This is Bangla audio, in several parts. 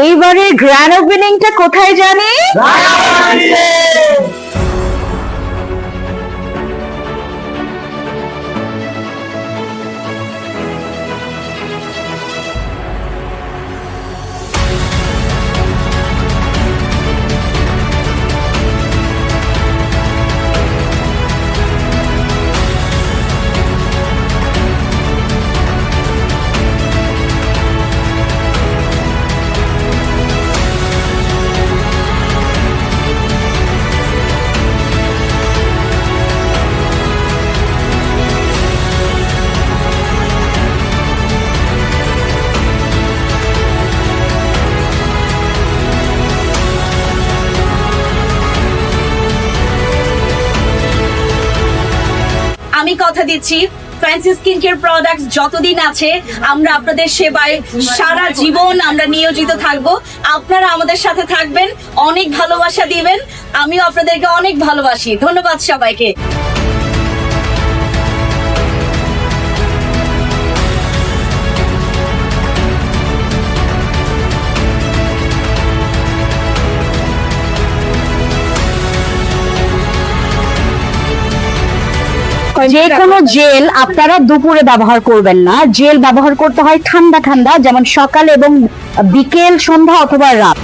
এইবারে গ্র্যান্ড ওপেনিংটা কোথায় জানি আমি কথা দিচ্ছি ফ্যান্সি স্কিন কেয়ার প্রোডাক্ট যতদিন আছে, আমরা আপনাদের সেবায় সারা জীবন আমরা নিয়োজিত থাকব। আপনারা আমাদের সাথে থাকবেন, অনেক ভালোবাসা দিবেন। আমিও আপনাদেরকে অনেক ভালোবাসি। ধন্যবাদ সবাইকে। যে কোনো জেল আপনারা দুপুরে ব্যবহার করবেন না। জেল ব্যবহার করতে হয় ঠান্ডা ঠান্ডা যেমন সকাল এবং বিকেল সন্ধ্যা অথবা রাত।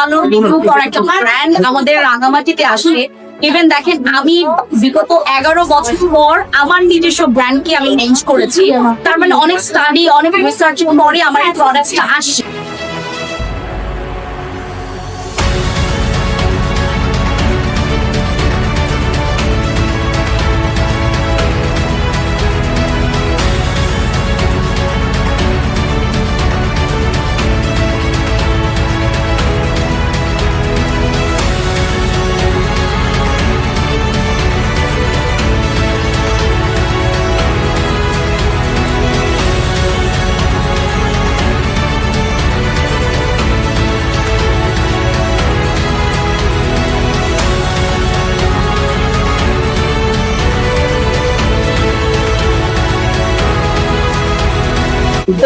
ভালো রিভিউ করা একটা ব্র্যান্ড আমাদের রাঙামাটিতে আসে। ইভেন দেখেন আমি বিগত এগারো বছর পর আমার নিজস্ব ব্র্যান্ডকে আমি চেঞ্জ করেছি। তার মানে অনেক স্টাডি অনেক রিসার্চ পরে আমার এই প্রোডাক্টটা আসছে।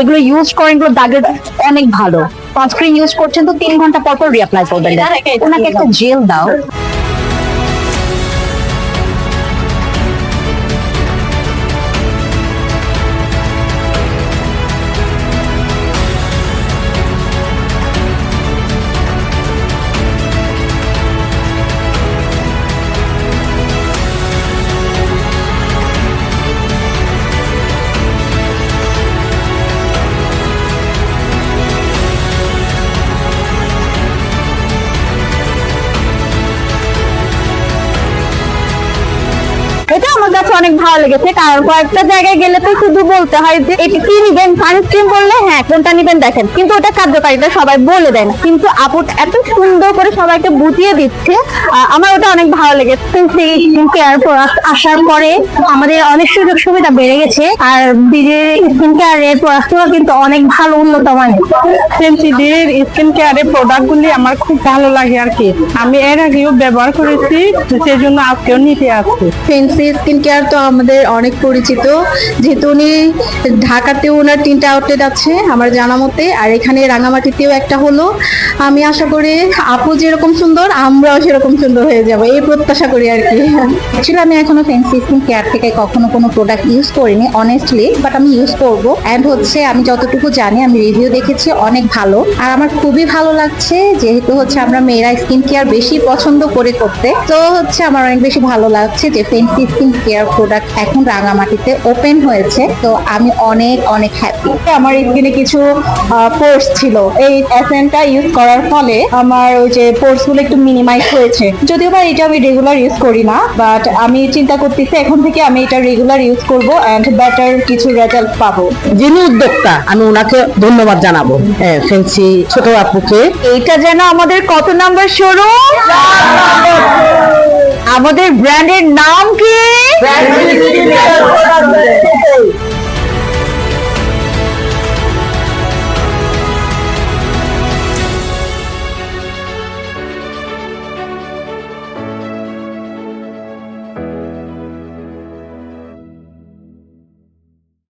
এগুলো ইউজ করেন এগুলো দাগের অনেক ভালো। সানস্ক্রিন ইউজ করছেন তো তিন ঘণ্টা পর পর রিঅ্যাপ্লাই করবেন। ওনাকে একটা জেল দাও। কাছে অনেক ভালো লেগেছে কারণ কয়েকটা জায়গায় গেলে তো শুধু বলতে হয় যে এটি কি নিবেন সানস্ক্রিন বললে হ্যাঁ কোনটা নিবেন দেখেন। কিন্তু ওটা কার্যকারিতা সবাই বলে দেয় না। কিন্তু আপু এত সুন্দর করে সবাইকে বুঝিয়ে দিচ্ছে আমার ওটা অনেক ভালো লেগেছে। সেই স্কিন কেয়ার প্রোডাক্ট আসার পরে আমাদের অনেক সুযোগ সুবিধা বেড়ে গেছে আর বিজের স্কিন কেয়ারের প্রোডাক্টগুলো কিন্তু অনেক ভালো উন্নত মানের। সেন্সিডির স্কিন কেয়ারের প্রোডাক্টগুলি আমার খুব ভালো লাগে আর কি। আমি এর আগেও ব্যবহার করেছি সেই জন্য আজকেও নিতে আসছি। ফেন্সি স্কিন কেয়ার তো আমাদের অনেক পরিচিত। যেহেতু উনি ঢাকাতেও ওনার তিনটা আউটলেট আছে আমার জানা মতে, আর এখানে রাঙামাটিতেও একটা হলো। আমি আশা করি আপু যেরকম সুন্দর, আমরাও সেরকম সুন্দর হয়ে যাব। এই প্রত্যাশা করি আর কি। অ্যাকচুয়ালি আমি এখনও ফেন্সি স্কিন কেয়ার থেকে কখনো কোনো প্রোডাক্ট ইউজ করিনি অনেস্টলি বাট আমি ইউজ করব। অ্যান্ড হচ্ছে আমি যতটুকু জানি, আমি রিভিউ দেখেছি, অনেক ভালো। আর আমার খুবই ভালো লাগছে, যেহেতু হচ্ছে আমরা মেয়েরা স্কিন কেয়ার বেশি পছন্দ করে করতে, তো হচ্ছে আমার অনেক বেশি ভালো লাগছে যে ফেন্সি স্কিন কেয়ার প্রোডাক্ট এখন রাঙামাটিতে ওপেন হয়েছে। তো আমি অনেক অনেক হ্যাপি আমার স্কিনে কিছু পোর্স ছিল। এই এসেন্টটা ইউজ করার ফলে আমার ওই যে পোর্সগুলো একটু মিনিমাইজ হয়েছে। যদিও বা এটা আমি রেগুলার ইউজ করি না বাট আমি চিন্তা করতেছি এখন থেকে আমি এটা রেগুলার ইউজ করব এন্ড বেটার কিছু রেজাল্ট পাবো। যিনি উদ্যোক্তা আমি ওনাকে ধন্যবাদ জানাব। হ্যাঁ ফেন্সি ছোট আপুকে। এইটা যেন আমাদের কত নাম্বার শোরুম আমাদের ব্র্যান্ডের নাম কি?